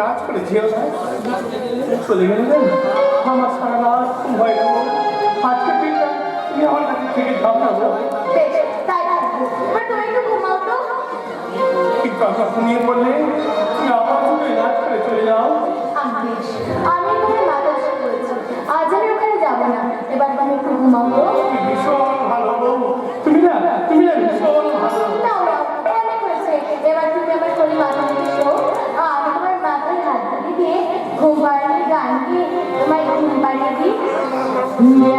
রাজ করে যেও না চলে গেলে না আমার সারা রাত ঘুম হয়ে গেল আজকে দিনটা তুমি আমার কাছে থেকে তো। কিন্তু আমরা ঘুমিয়ে পড়লে তুমি আবার তুমি রাজ করে চলে যাও। আমি বেশ। আমি মাথা করেছি। আজ আমি ওখানে যাব না। এবার তুমি একটু ভীষণ দু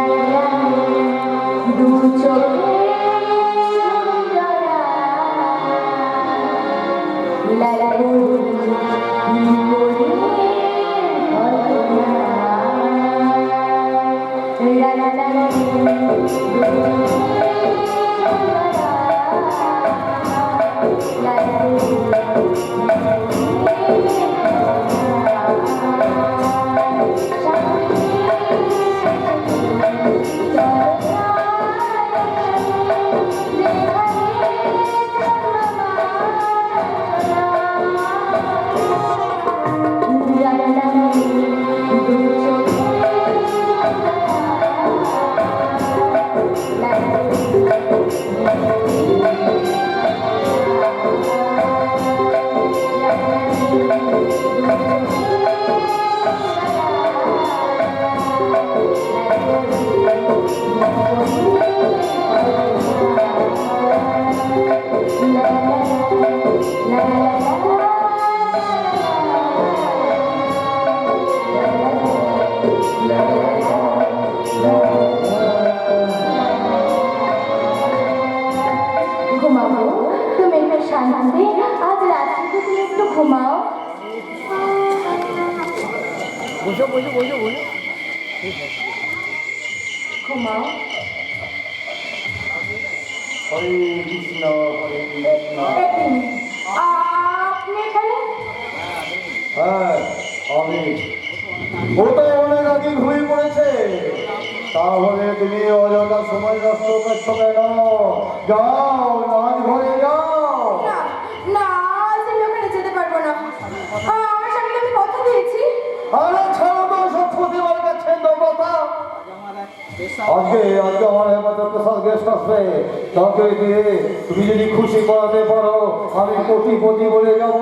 তাকে দিয়ে তুমি যদি খুশি করাতে পারো আমি কোটিপতি বলে যাব।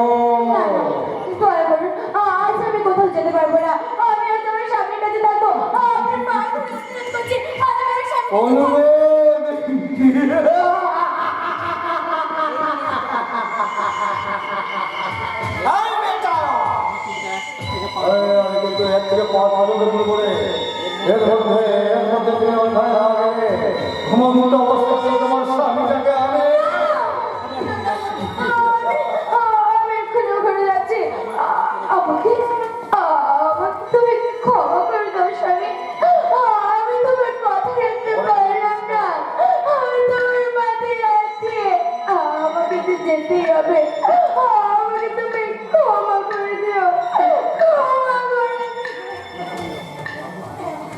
আজ আমি কোথাও যেতে পারব না। আমি আজ আমার কাছে থাকব। করছি আজ আমার কিন্তু এক থেকে পাঁচ করে এর মধ্যে এর মধ্যে তুমি অন্যায় না গেলে ঘুমন্ত অবস্থাতে তোমার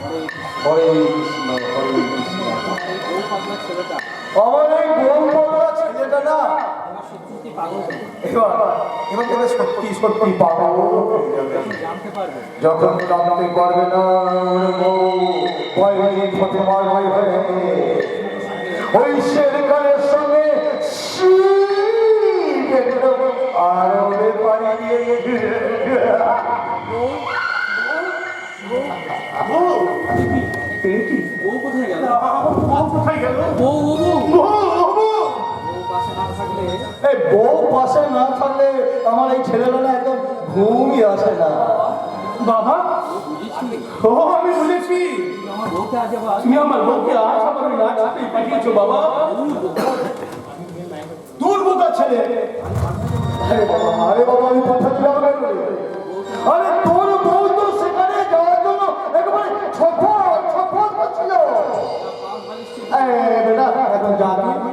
হরে কৃষ্ণ হরে কৃষ্ণ আমার এই গোল পাগলা ছেলেটা না যখন জানতে পারবে না ভয় হয়ে ফতেমার ভয় হয়ে ওই শের সঙ্গে দিয়ে এই কি কোথায় গেল? আমার কোথায় গেল? ও না এই বউ পাশে না থাকলে আমার এই ছেলেটা একদম ঘুমই আসে না। বাবা ও আমি বুঝেছি তুমি আমার বউকে আজ আমার নাচ করতে পাঠিয়েছো বাবা। দূর বোকা ছেলে। আরে বাবা আরে বাবা আমি পাঠাচ্ছিলাম কেন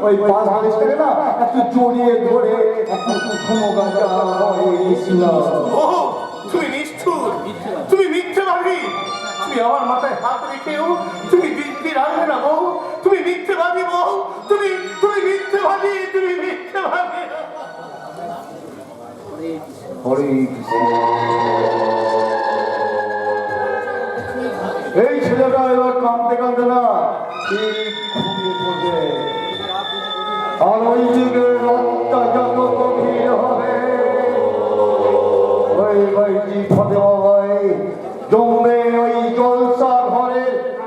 ওই পাঁচ হাজার না, একটু জড়িয়ে ধরে, একটু ঘুমো গাজা তুমি নিষ্ঠুর, তুমি মিথ্যেবাদী। তুমি আমার মাথায় হাত রেখেও, তুমি দিব্যি রাখবে না বউ।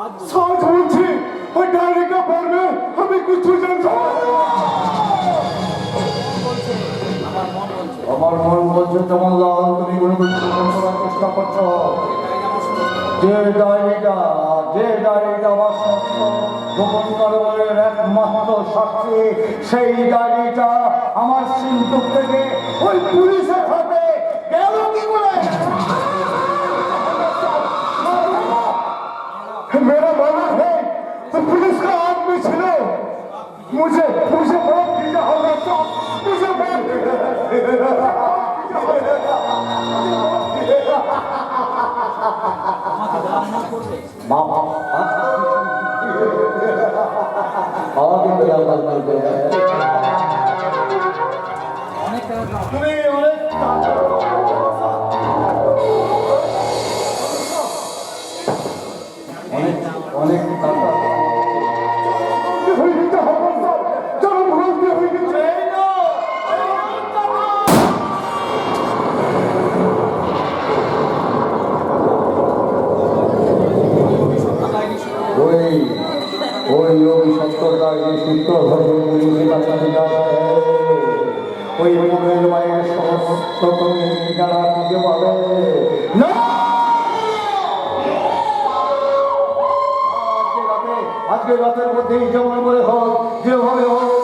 সাথ বলছি ওই ডায়েরিটা পড়বে আমি কিছু জানতে আমার মন বলছে, তোমার লাল তুমি কোনো করার চেষ্টা করছ। যে ডায়েরিটা যে ডায়েরিটা আমার সত্য, গোপন করবলের একমাত্র সাক্ষী, সেই ডায়েরিটা আমার সিন্ধুক থেকে ওই পুলিশের Gloria al ওই সত্যতা যে সূত্র ধরে ওই মনের মায়ের সমস্ত যারা নিজে আজকে রাতের মধ্যে যেমন করে হোক, যেভাবে হোক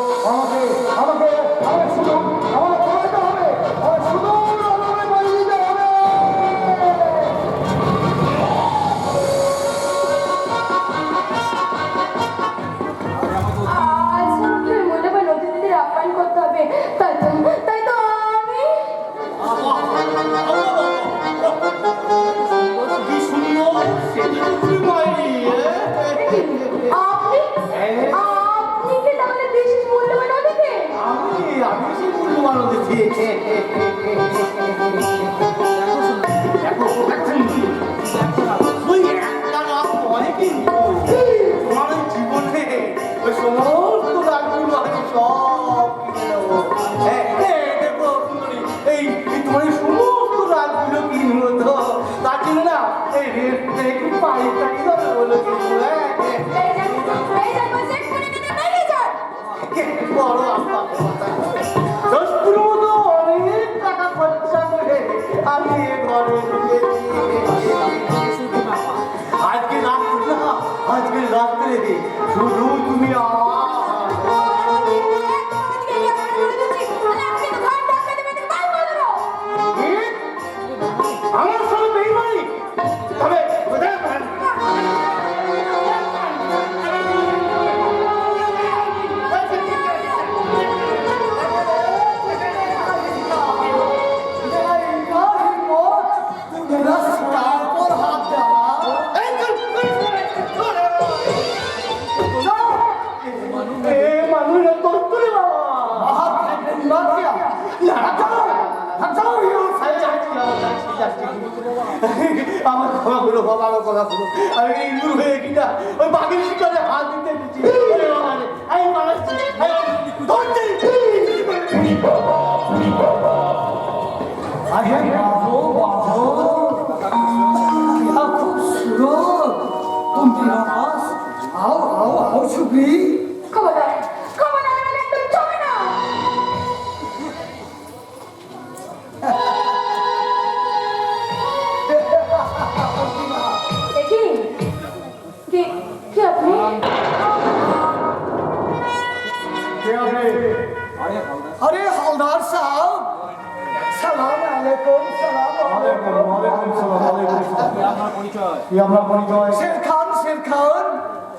কি আমরা পরিচয় শের খান শের খান।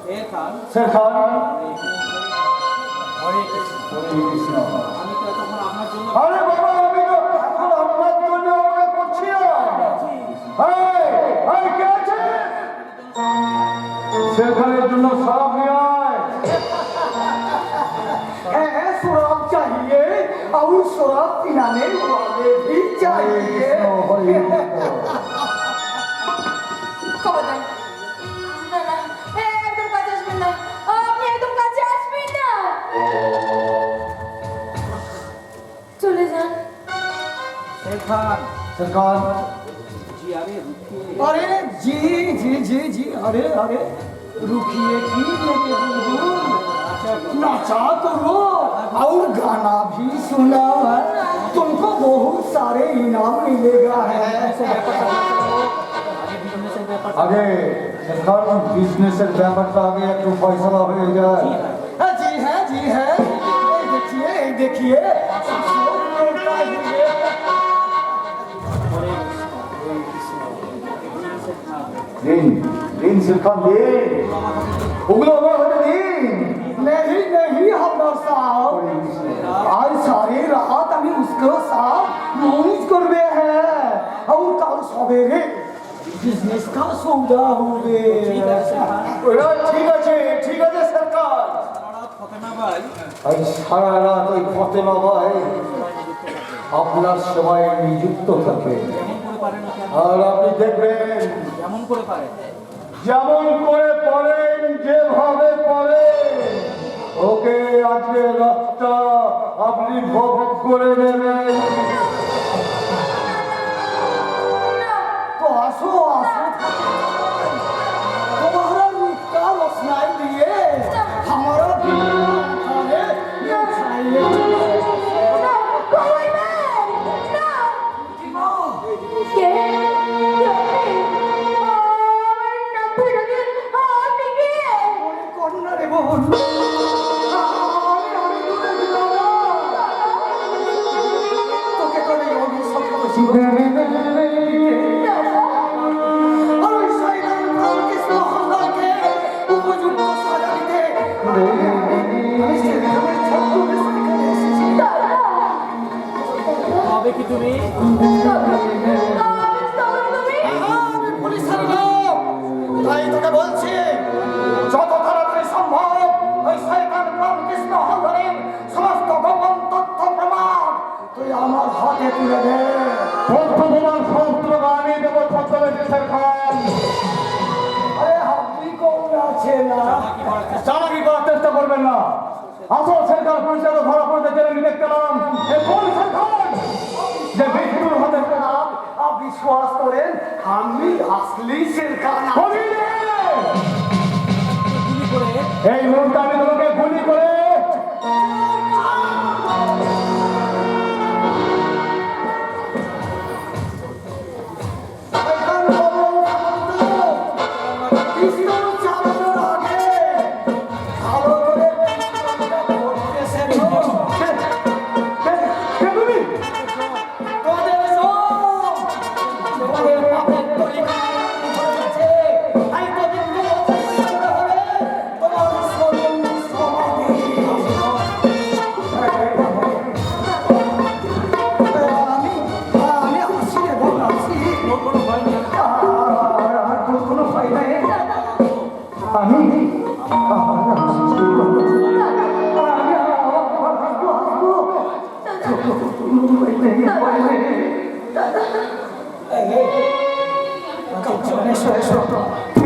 শের খান। শের খান। হরে কৃষ্ণ। হরে কৃষ্ণ। আমি তো তখন আপনার জন্য আরে বাবা আমি তো এখন আপনার জন্য অপেক্ষা করছি এই, এই, কে আছে? সেখানের জন্য সব শের খান শের খান জি আরে রুখিয়ে अरे जी जी जी जी अरे अरे रुकिए की लेके बुलबुल नाचा करो और गाना भी सुना है तुमको बहुत सारे इनाम मिलेगा है আগে বিজনেসের ব্যাপার আগে শের খান বিজনেসের ব্যাপারটা আগে একটু ফয়সলা হয়ে যায় हाँ जी है जी है ये देखिए দিন দিন শিক্ষা দিন ওগুলো আমার হতে দিন নেহি নেহি হামদার সাহেব আজ সারি রাত আমি উসকো সাহেব নমিজ করবে হ্যাঁ আর কাল সবেরে বিজনেস কা সৌদা হবে ঠিক আছে ঠিক আছে সরকার আর সারা রাত ওই ফতেমা ভাই আপনার সেবায় নিযুক্ত থাকবে আর আপনি দেখবেন যেমন করে যেমন করে পড়েন যেভাবে পড়েন ওকে আজকে রাস্তা আপনি ভোগ করে নেবেন। তো আসো আসো। সব খুশি এই মুহূর্তে এসো এসো কি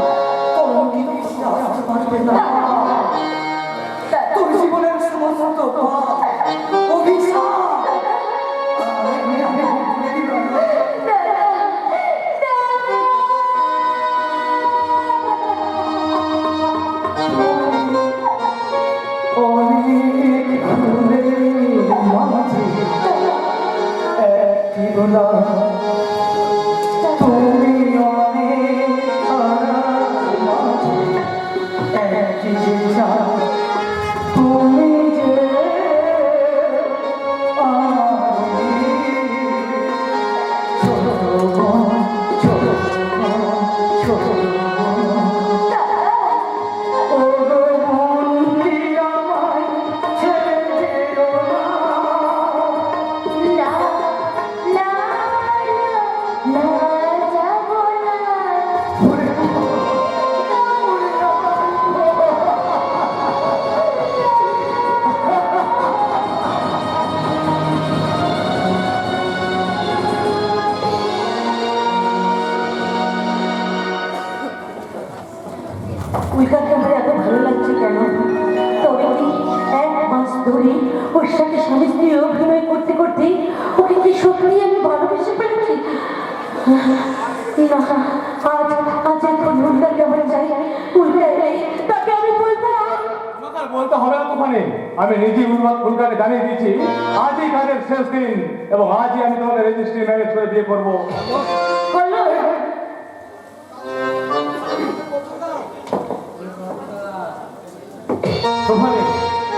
তোমাকে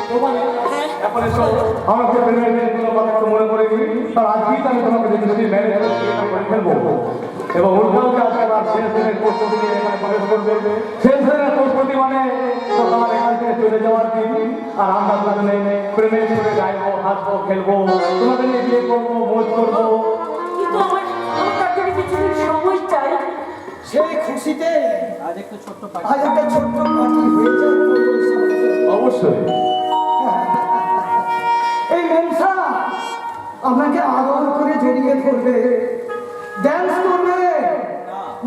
তোমাকে এখন এসো আমাকে কোনো কথা একটু মনে করে আর আজকেই আমি তোমাকে রেজিস্ট্রি ম্যারেজ করে ফেলব। এবং উল্টাকে আজকে শেষ দিনের প্রস্তুতি নিয়ে এখানে প্রবেশ করবে শেষ দিনের প্রস্তুতি মানে তোমার এখান থেকে চলে যাওয়ার দিন আর আমরা দুজনে প্রেমের করে গাইবো হাসবো খেলব তোমাদের নিয়ে বিয়ে করব মোজ করব। কিন্তু আমার আমার তার কিছুদিন সময় চাই সেই খুশিতে আজ একটু ছোট্ট পাখি। আজ একটা ছোট্ট হয়ে যায়। অবশ্যই। এই মেমসা আপনাকে আদর করে জড়িয়ে ধরবে। ড্যান্স করবে।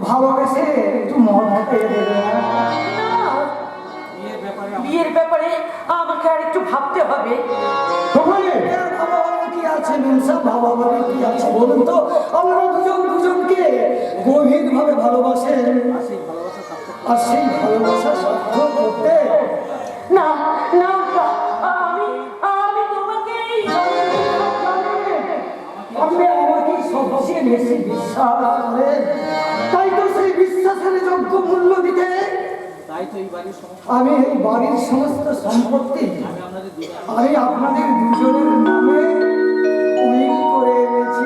ভালোবেসে একটু মন পেয়ে দেবে। বিয়ের ব্যাপারে আমাকে আর একটু ভাবতে হবে। কি আছে মেমসা বাবা বাবা কি আছে বলুন তো? আমরা দুজন দুজনকে গভীরভাবে ভালোবাসেন। আর সেই ভালোবাসা বিশ্বাস তাই তো সেই বিশ্বাসের যোগ্য মূল্য দিতে আমি এই বাড়ির সমস্ত সম্পত্তি আমি আপনাদের আপনাদের দুজনের নামে উইল করে এনেছি।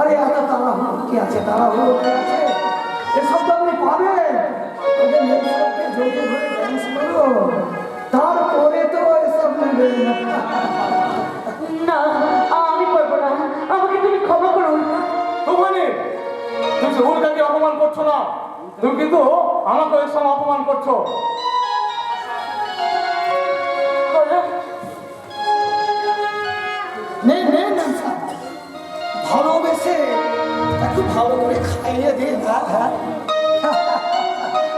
আরে এত তাড়াহুড়ো কি আছে? তাড়াহুড়ো কি আছে? এসব তো আপনি পাবেন। ওকে মেয়েদেরকে জড়িয়ে ধরে ড্যান্স করো। তারপরে তো এসব নেবেন উল্কাকে অপমান করছ না? তুমি কিন্তু আমাকে এর সঙ্গে অপমান করছ। নে নে ভালোবেসে একটু ভালো করে খাইয়ে দে না হ্যাঁ।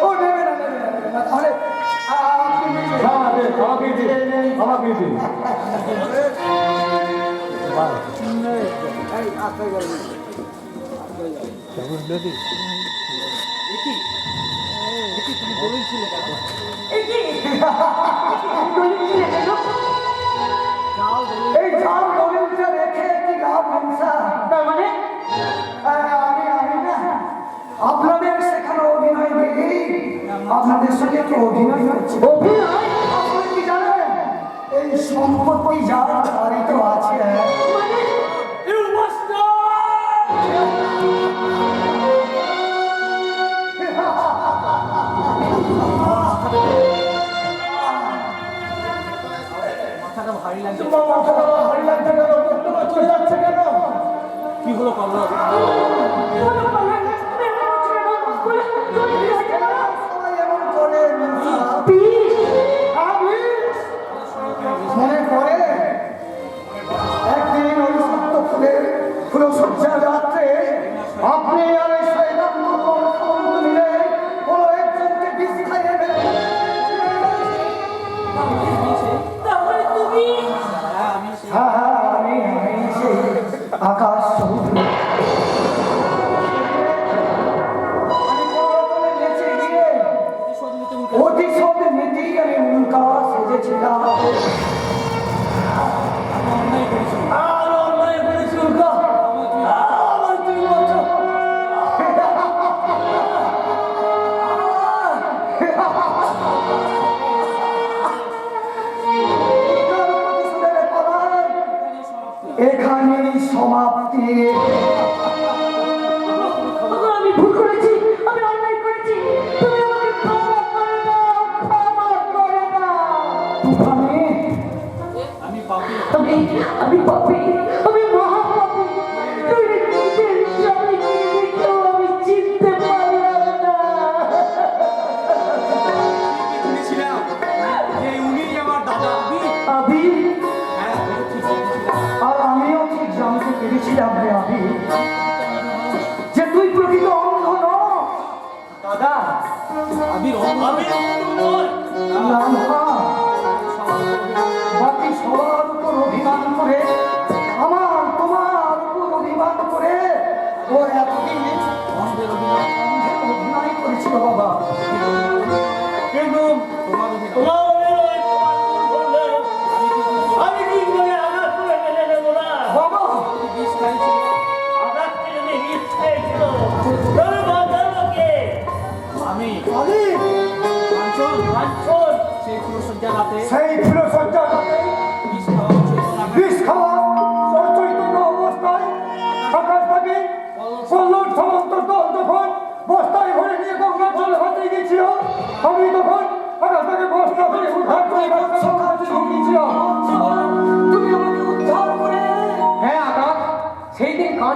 ও নেবে না নেবে না নেবে না তাহলে আ, আপনি নিজে- হ্যাঁ দে আমাকে দে আমাকে দে এই জাল দলিলটা রেখে কি লাভ আপনাদের সেখানে অভিনয় দিয়েই আপনাদের সঙ্গে একটু অভিনয় করছি অভিনয় আপনি কি জানেন এই সম্পত্তি যার বাড়িতে আছে 谢。আমি পাপি আমি মহাপাপি। আমি চিনতে পারলাম না। আবি? হ্যাঁ আর আমিও ঠিক জানতে পেরেছিলাম রে আমি যে তুই প্রকৃত অন্ধ ন দাদা আবির অন্ধ না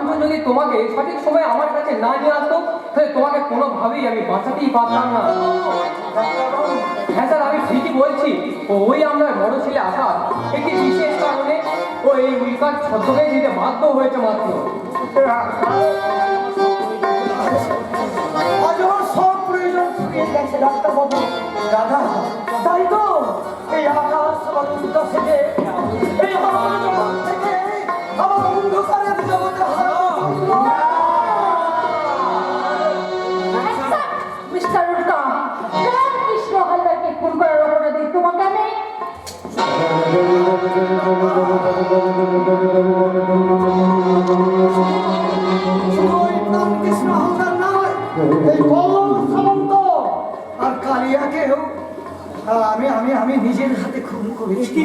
দিন যদি তোমাকে সঠিক সময়ে আমার কাছে না নিয়ে আসতো, তাহলে তোমাকে কোনোভাবেই আমি বাঁচাতেই পারতাম না। হ্যাঁ স্যার, আমি ঠিকই বলছি। ওই আমরা বড় ছেলে আকাশ। একটি বিশেষ কারণে ও এই উল্কার ছদ্মকে দিতে বাধ্য হয়েছে মাত্র। থেকে আমার অন্ধকারের জগতে আমি আমি আমি নিজের হাতে খুন করেছি।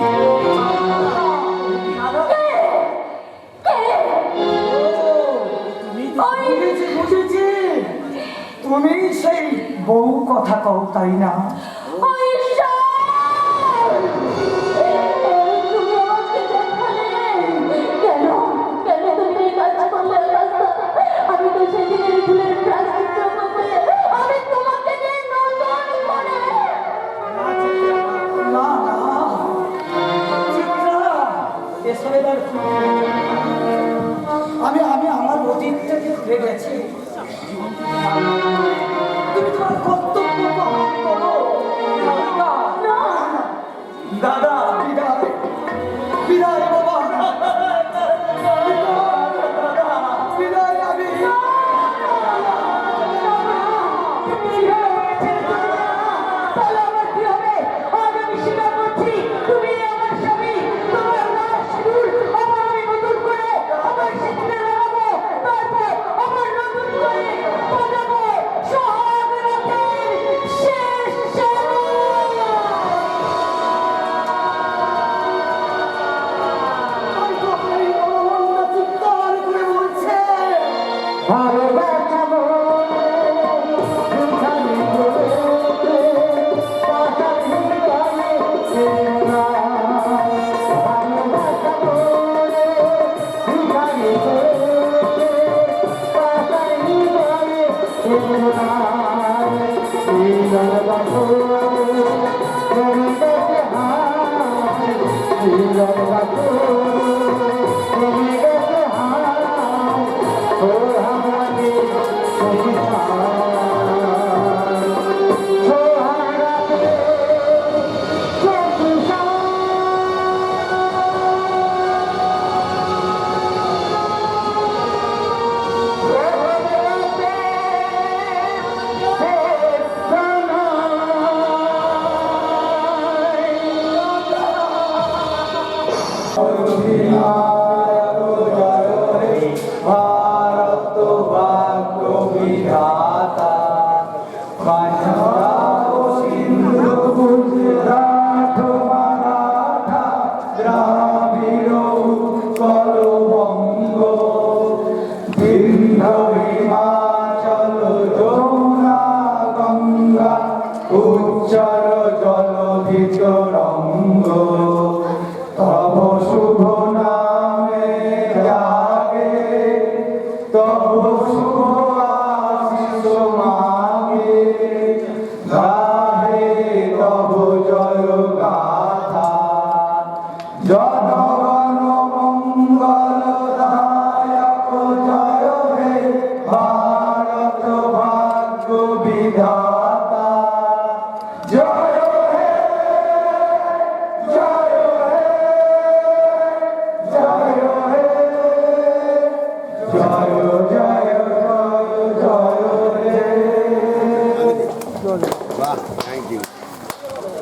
বুঝেছি বুঝেছি তুমি সেই বহু কথা কও তাই না?